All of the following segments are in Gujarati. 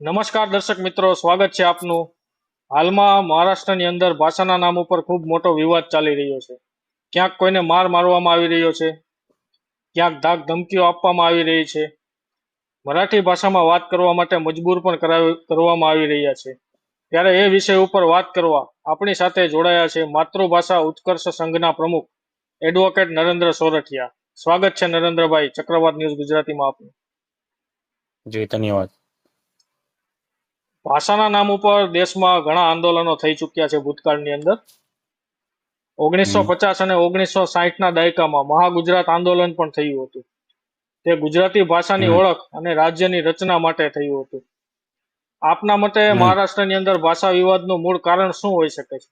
નમસ્કાર દર્શક મિત્રો, સ્વાગત છે આપનું. હાલમાં મહારાષ્ટ્રની અંદર ભાષાના નામ ઉપર ખૂબ મોટો વિવાદ ચાલી રહ્યો છે. ક્યાંક કોઈને માર મારવામાં આવી રહ્યો છે, ક્યાંક ધાક ધમકીઓ આપવામાં આવી રહી છે. મરાઠી ભાષામાં વાત કરવા માટે મજબૂર પણ કરાવી, કરવામાં આવી રહ્યા છે. ત્યારે એ વિષય ઉપર વાત કરવા આપણી સાથે જોડાયા છે માતૃભાષા ઉત્કર્ષ સંઘના પ્રમુખ એડવોકેટ નરેન્દ્ર સોરઠિયા. સ્વાગત છે નરેન્દ્રભાઈ, ચક્રવાત ન્યૂઝ ગુજરાતીમાં આપનું. જી, ધન્યવાદ. ભાષાના નામ ઉપર દેશમાં ઘણા આંદોલનો થઈ ચૂક્યા છે ભૂતકાળની અંદર. ઓગણીસો પચાસ અને ઓગણીસો સાહીઠ ના દાયકામાં મહાગુજરાત આંદોલન પણ થયું હતું. તે ગુજરાતી ભાષાની ઓળખ અને રાજ્યની રચના માટે થયું હતું. આપના મતે. મહારાષ્ટ્રની અંદર ભાષા વિવાદનું મૂળ કારણ શું હોઈ શકે છે?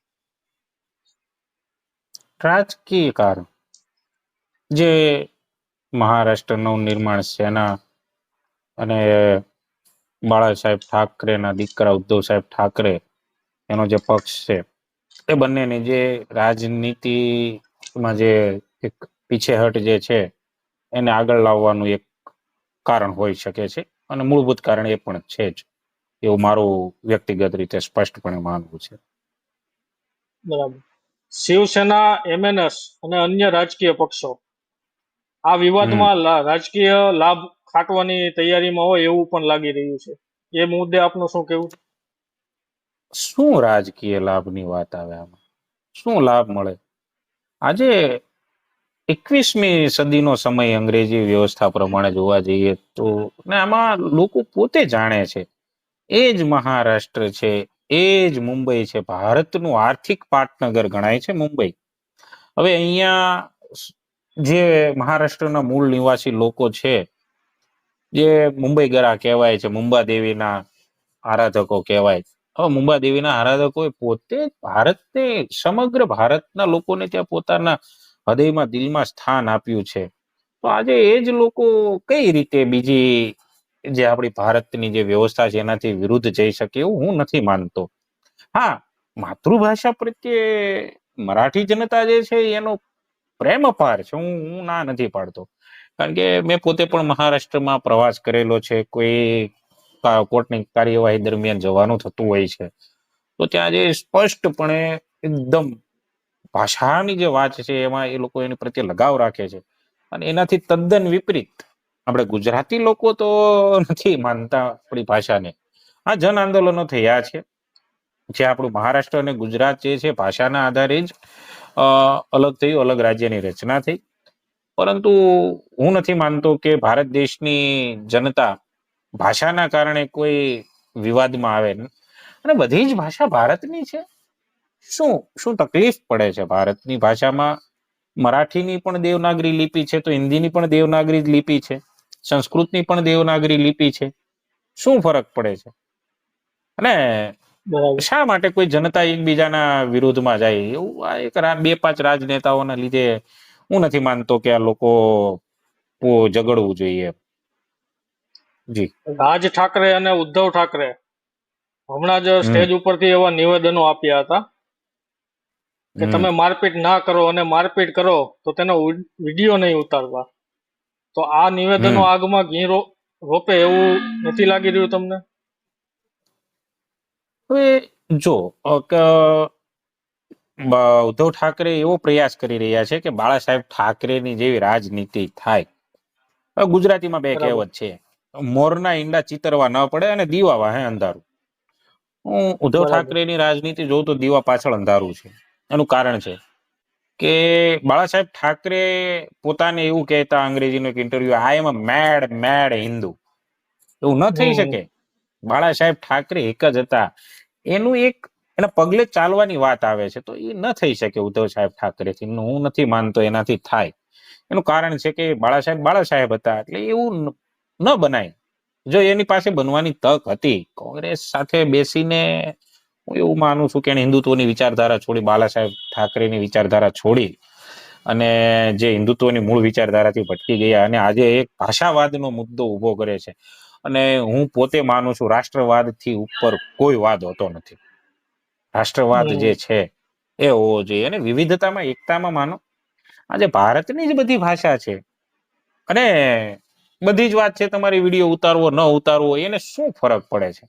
રાજકીય કારણ. જે મહારાષ્ટ્રનું નિર્માણ સેના અને બાળા સાહેબ ઠાકરેના દીકરા ઉદ્ધવ સાહેબ ઠાકરે, એનો જે પક્ષ છે, એ બંનેની જે રાજનીતિમાં જે એક પીછેહટ જે છે, એને આગળ લાવવાનું એક કારણ હોઈ શકે છે અને મૂળભૂત કારણ એ પણ છે જ, એવું મારું વ્યક્તિગત રીતે સ્પષ્ટપણે માનવું છે. બરાબર. શિવસેના, એમએનએસ અને અન્ય રાજકીય પક્ષો, આ વિવાદમાં રાજકીય લાભ ખાટવાની તૈયારીમાં હોય એવું પણ લાગી રહ્યું છે. એ મુદ્દે આપનું શું કેવું શું રાજકીય લાભની વાત આવે આમાં? શું લાભ મળે? આજે એકવીસમી સદીનો સમય અંગ્રેજી વ્યવસ્થા પ્રમાણે જોવા જઈએ તો ને આમાં લોકો પોતે જાણે છે. એ જ મહારાષ્ટ્ર છે, એ જ મુંબઈ છે. ભારતનું આર્થિક પાટનગર ગણાય છે મુંબઈ. હવે અહીંયા જે મહારાષ્ટ્રના મૂળ નિવાસી લોકો છે જે મુંબઈ ગરા કહેવાય છે, મુંબા દેવીના આરાધકો કહેવાય. હવે મુંબા દેવીના આરાધકોએ પોતે ભારતને, સમગ્ર ભારતના લોકોને ત્યાં પોતાના હૃદયમાં, દિલમાં સ્થાન આપ્યું છે. તો આજે એ જ લોકો કઈ રીતે બીજી જે આપણી ભારતની જે વ્યવસ્થા છે, એનાથી વિરુદ્ધ જઈ શકે એવું હું નથી માનતો. હા, માતૃભાષા પ્રત્યે મરાઠી જનતા જે છે, એનો પ્રેમ અપાર છે હું ના નથી પાડતો. કારણ કે મેં પોતે પણ મહારાષ્ટ્રમાં પ્રવાસ કરેલો છે, કોઈ કોર્ટની કાર્યવાહી દરમિયાન જવાનું થતું હોય છે. તો ત્યાં જે સ્પષ્ટપણે એકદમ ભાષાની જે વાત છે, એમાં એ લોકો એની પ્રત્યે લગાવ રાખે છે. અને એનાથી તદ્દન વિપરીત, આપણે ગુજરાતી લોકો તો નથી માનતા આપણી ભાષાને. આ જન આંદોલનો થયા છે. જે આપણું મહારાષ્ટ્ર અને ગુજરાત જે છે, ભાષાના આધારે જ અલગ થયું, અલગ રાજ્યની રચના થઈ. પરંતુ હું નથી માનતો કે ભારત દેશની જનતા ભાષાના કારણે કોઈ વિવાદમાં આવે. અને બધી જ ભાષા ભારતની છે. શું શું તકલીફ પડે છે ભારતની ભાષામાં? મરાઠીની પણ દેવનાગરી લિપિ છે તો હિન્દીની પણ દેવનાગરી લિપિ છે. સંસ્કૃતની પણ દેવનાગરી લિપિ છે. શું ફરક પડે છે? અને શા માટે કોઈ જનતા એકબીજાના વિરોધમાં જાય? એવું આ એક બે પાંચ રાજનેતાઓના લીધે હું નથી માનતો કે આ લોકો ઝઘડવું જોઈએ જી. રાજ ઠાકરે અને ઉદ્ધવ ઠાકરે હમણાં જ સ્ટેજ ઉપરથી એવા નિવેદનો આપ્યા હતા કે તમે મારપીટ ના કરો અને મારપીટ કરો તો તેનો વીડિયો નહીં ઉતારવા. તો આ નિવેદનો આગમાં ઘી રોપે એવું નથી લાગી રહ્યું તમને? જો ઉદ્ધવ ઠાકરે એવો પ્રયાસ કરી રહ્યા છે કે બાળા સાહેબ ઠાકરેની જેવી રાજનીતિ થાય. ગુજરાતીમાં બે કહેવત છે. મોરના ઈંડા ચિતરવા ન પડે અને દીવા વાહે અંધારું. હું ઉદ્ધવ ઠાકરેની રાજનીતિ જોઉં તો દીવા પાછળ અંધારું છે. એનું કારણ છે કે બાળા સાહેબ ઠાકરે પોતાને એવું કહેતા અંગ્રેજીનો એક ઇન્ટરવ્યુ આઈ એમ અ મેડ મેડ હિન્દુ એવું ન થઈ શકે. બાળા સાહેબ ઠાકરે એક જ હતા. એનું એક એના પગલે ચાલવાની વાત આવે છે, તો એ ન થઈ શકે ઉદ્ધવ સાહેબ ઠાકરેથી. હું નથી માનતો એનાથી થાય. એનું કારણ છે કે બાળા સાહેબ બાળા સાહેબ હતા, એટલે એવું ન- બનાય. જો એની પાસે બનવાની તક હતી, કોંગ્રેસ સાથે બેસીને હું એવું માનું છું કે એને હિન્દુત્વની વિચારધારા છોડી બાલા સાહેબ ઠાકરેની વિચારધારા છોડી અને જે હિન્દુત્વની મૂળ વિચારધારાથી ભટકી ગયા અને આજે એક ભાષાવાદનો મુદ્દો ઊભો કરે છે. અને હું પોતે માનું છું રાષ્ટ્રવાદથી ઉપર કોઈ વાદ હોતો નથી. રાષ્ટ્રવાદ જે છે એ હોવો જોઈએ. અને વિવિધતામાં એકતામાં માનો આજે ભારતની જ બધી ભાષા છે. અને બધી જ વાત છે તમારી વીડિયો ઉતારવો ન ઉતારવો એને શું ફરક પડે છે?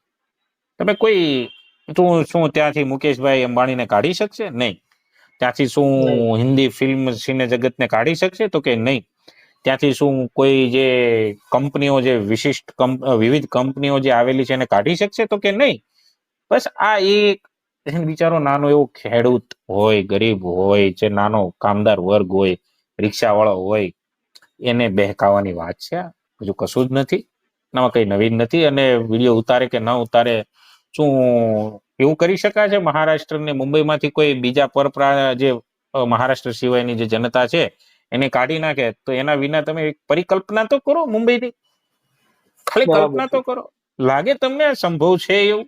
તમે કોઈ તું શું ત્યાંથી મુકેશભાઈ અંબાણીને કાઢી શકશે? નહીં. ત્યાંથી શું હિન્દી ફિલ્મ સિને જગતને કાઢી શકશે તો કે નહીં? ત્યાંથી શું કોઈ જે કંપનીઓ જે વિશિષ્ટ કંપ- વિવિધ કંપનીઓ જે આવેલી છે એને કાઢી શકશે તો કે નહીં? બસ આ એક એને બિચારો નાનો એવો ખેડૂત હોય ગરીબ હોય જે નાનો કામદાર વર્ગ હોય રિક્ષાવાળો હોય એને બહેકાવાની વાત છે. હજુ કશું જ નથી. એમાં કઈ નવીન નથી અને વીડિયો ઉતારે કે ન ઉતારે શું એવું કરી શકાય છે? મહારાષ્ટ્ર ને મુંબઈમાંથી કોઈ બીજા પરપ્રા જે મહારાષ્ટ્ર સિવાયની જે જનતા છે એને કાઢી નાખે? તો એના વિના તમે પરિકલ્પના તો કરો મુંબઈની. ખાલી કલ્પના તો કરો. લાગે તમને સંભવ છે એવું?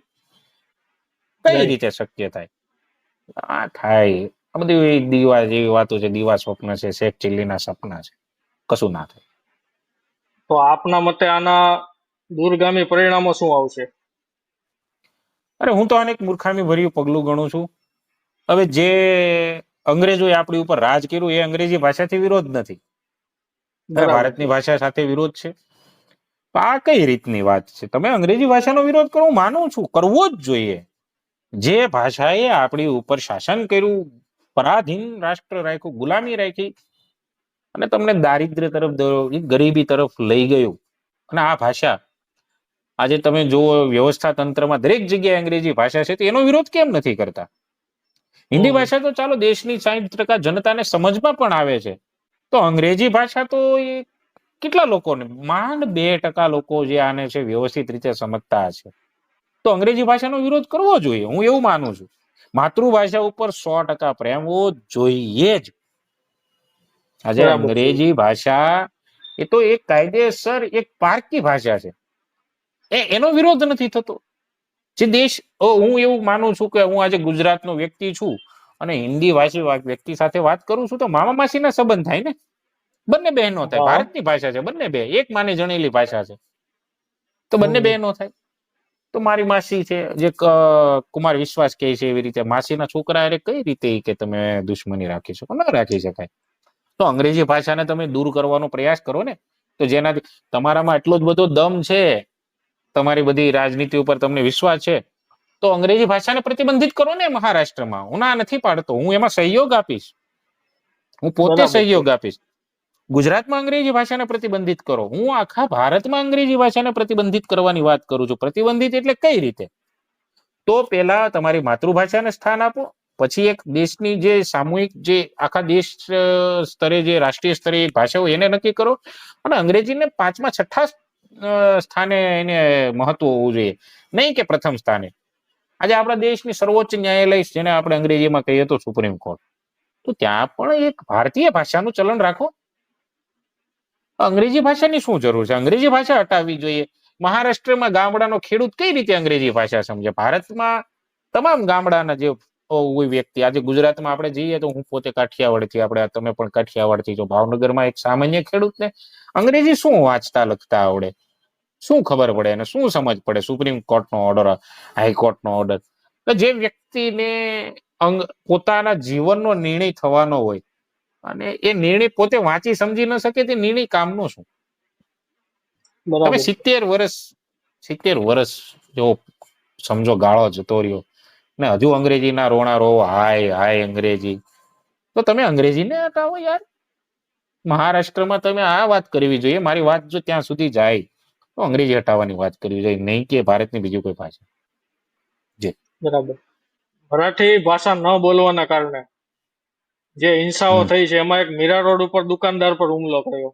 કઈ રીતે શક્ય થાય? આ થાય. આ બધી દીવા જેવી વાતો છે. દીવા સ્વપ્ન છે. શેખ ચિલ્લીના સપના છે. કશું ના થાય. તો આપના મતે આના દૂરગામી પરિણામો શું આવશે? અરે હું તો આને એક મૂર્ખામી ભર્યું પગલું ગણું છું. હવે જે અંગ્રેજોએ આપણી ઉપર રાજ કર્યું એ અંગ્રેજી ભાષાથી વિરોધ નથી. ભારતની ભાષા સાથે વિરોધ છે. આ કઈ રીતની વાત છે? તમે અંગ્રેજી ભાષાનો વિરોધ કરો હું માનું છું. કરવો જ જોઈએ. જે ભાષાએ આપણી ઉપર શાસન કર્યું પરાધીન રાષ્ટ્ર રાખ્યું ગુલામી રાખી અને તમને દારિદ્ર્ય તરફ દોરી, ગરીબી તરફ લઈ ગયું. અને આ ભાષા આજે તમે જો વ્યવસ્થા તંત્રમાં દરેક જગ્યાએ અંગ્રેજી ભાષા છે તો એનો વિરોધ કેમ નથી કરતા? હિન્દી ભાષા તો ચાલો દેશની સાહીઠ ટકા જનતાને સમજમાં પણ આવે છે. તો અંગ્રેજી ભાષા તો એ કેટલા લોકોને માંડ બે ટકા લોકો જે આને છે વ્યવસ્થિત રીતે સમજતા હશે. તો અંગ્રેજી ભાષાનો વિરોધ કરવો જોઈએ. હું એવું માનું છું. માતૃભાષા ઉપર સો ટકા પ્રેમ હોવો જોઈએ જ. આજે અંગ્રેજી ભાષા એ તો એક કાયદેસર એક પારકી ભાષા છે. એ એનો વિરોધ નથી થતો. જે દેશ હું એવું માનું છું કે હું આજે ગુજરાતનો વ્યક્તિ છું અને હિન્દી ભાષી વ્યક્તિ સાથે વાત કરું છું તો મામા માસીના સંબંધ થાય ને? બંને બહેનો થાય. ભારતની ભાષા છે બંને બે. એક માની જણેલી ભાષા છે. તો બંને. બહેનો થાય. તો મારી માસી છે જે કુમાર વિશ્વાસ કહે છે એવી રીતે માસીના છોકરા હારે કઈ રીતે કે તમે દુશ્મની રાખી શકો? ના રાખી શકાય. તો અંગ્રેજી ભાષાને તમે દૂર કરવાનો પ્રયાસ કરો ને. તો જેનાથી તમારામાં એટલો જ બધો દમ છે તમારી બધી રાજનીતિ ઉપર તમને વિશ્વાસ છે તો અંગ્રેજી ભાષાને પ્રતિબંધિત કરો ને મહારાષ્ટ્રમાં. હું ના નથી પાડતો. હું એમાં સહયોગ આપીશ. હું પોતે સહયોગ આપીશ. ગુજરાતમાં અંગ્રેજી ભાષાને પ્રતિબંધિત કરો. હું આખા ભારતમાં અંગ્રેજી ભાષાને પ્રતિબંધિત કરવાની વાત કરું છું. પ્રતિબંધિત એટલે કઈ રીતે? તો પેલા તમારી માતૃભાષાને સ્થાન આપો. પછી એક દેશની જે સામૂહિક જે આખા દેશ સ્તરે જે રાષ્ટ્રીય સ્તરે એક ભાષા હોય એને નક્કી કરો અને અંગ્રેજીને પાંચમા, છઠ્ઠા સ્થાને એને મહત્વ હોવું જોઈએ. નહીં કે પ્રથમ સ્થાને. આજે આપણા દેશની સર્વોચ્ચ ન્યાયાલય જેને આપણે અંગ્રેજીમાં કહીએ તો સુપ્રીમ કોર્ટ. તો ત્યાં પણ એક ભારતીય ભાષાનું ચલણ રાખો. અંગ્રેજી ભાષાની શું જરૂર છે? અંગ્રેજી ભાષા હટાવવી જોઈએ. મહારાષ્ટ્રમાં ગામડાનો ખેડૂત કઈ રીતે અંગ્રેજી ભાષા સમજે? ભારતમાં તમામ ગામડાના જે કોઈ વ્યક્તિ, આજે ગુજરાતમાં આપણે જઈએ તો હું પોતે કાઠિયાવાડથી, આપણે તમે પણ કાઠિયાવાડથી જો ભાવનગરમાં એક સામાન્ય ખેડૂતને અંગ્રેજી શું વાંચતા, લખતા આવડે? શું ખબર પડે અને શું સમજ પડે? સુપ્રીમ કોર્ટનો ઓર્ડર, હાઈકોર્ટનો ઓર્ડર. જે વ્યક્તિને અંગ, પોતાના જીવનનો નિર્ણય થવાનો હોય અને એ નિર્ણય પોતે વાંચી સમજી ન શકે તે નિર્ણય કામનો શું? તમે સિત્તેર વર્ષ સિત્તેર વર્ષ જો સમજો ગાળો જતો રહ્યો ને હજુ અંગ્રેજીના રોણા રો હાય હાય અંગ્રેજી. તો તમે અંગ્રેજીને હટાવો યાર. મહારાષ્ટ્રમાં તમે આ વાત કરવી જોઈએ મારી વાત જો ત્યાં સુધી જાય તો અંગ્રેજી હટાવવાની વાત કરવી જોઈએ નહીં કે ભારતની બીજી કોઈ ભાષા. જે બરાબર. મરાઠી ભાષા ન બોલવાના કારણે. જે હિંસાઓ થઈ છે એમાં એક મીરા રોડ ઉપર દુકાનદાર પર હુમલો થયો.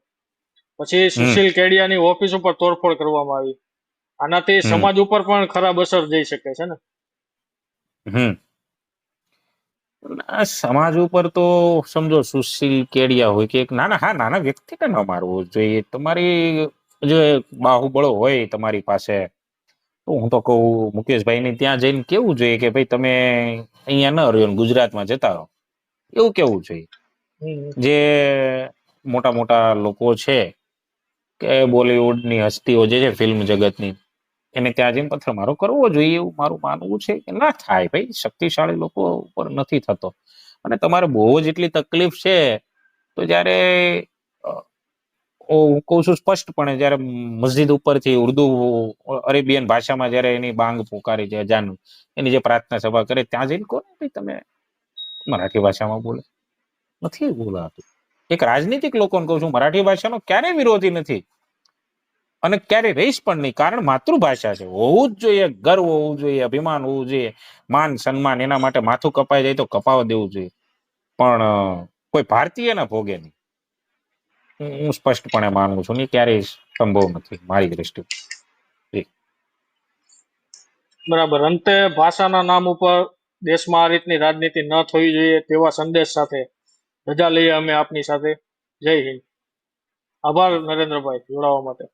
પછી સુશીલ કેડિયાની ઓફિસ ઉપર તોડફોડ કરવામાં આવી. આનાથી સમાજ ઉપર પણ ખરાબ અસર જઈ શકે છે ને? હમ. આ સમાજ ઉપર તો સમજો સુશીલ કેડિયા હોય કે એક નાના હા નાના વ્યક્તિને ન મારવો જોઈએ. તમારી જે બાહુબળો હોય તમારી પાસે તો હું તો કહું મુકેશભાઈને ત્યાં જઈને કેવું જોઈએ કે ભાઈ તમે અહીંયા ન રહ્યો ને ગુજરાતમાં જતા રહો. એવું કેવું જોઈએ? જે મોટા મોટા લોકો છે કે બોલિવૂડની હસ્તીઓ જે છે ફિલ્મ જગતની એને ત્યાં જઈને પથ્થરમારો કરવો જોઈએ એવું મારું માનવું છે કે ના થાય ભાઈ શક્તિશાળી લોકો ઉપર નથી થતો. અને તમારે બહુ જ એટલી તકલીફ છે તો જ્યારે હું કહું છું સ્પષ્ટપણે જ્યારે મસ્જિદ ઉપરથી ઉર્દુ અરેબિયન ભાષામાં જ્યારે એની બાંગ પુકારી છે અજાન એની જે પ્રાર્થના સભા કરે ત્યાં જઈને કહો ને ભાઈ તમે મરાઠી ભાષામાં બોલે. નથી બોલાતું. એક રાજનીતિક લોકોને કહું છું, મરાઠી ભાષાનો ક્યારેય વિરોધી નથી. અને ક્યારે રહીશ પણ નહીં, કારણ માતૃભાષા છે. હોવું જ જોઈએ, ગર્વ હોવું જોઈએ, અભિમાન હોવું જોઈએ, માન, સન્માન, એના માટે માથું કપાઈ જાય તો કપાવા દેવું જોઈએ. પણ કોઈ ભારતીયના ભોગે નહીં. હું હું સ્પષ્ટપણે માનું છું ને ક્યારેય સંભવ નથી, મારી દ્રષ્ટિ બરાબર. અંતે ભાષાના નામ ઉપર દેશમાં આ રીતની રાજનીતિ ન થવી જોઈએ તેવા સંદેશ સાથે રજા લઈએ અમે આપની સાથે. જય હિન્દ. આભાર નરેન્દ્રભાઈ, જોડાવા માટે.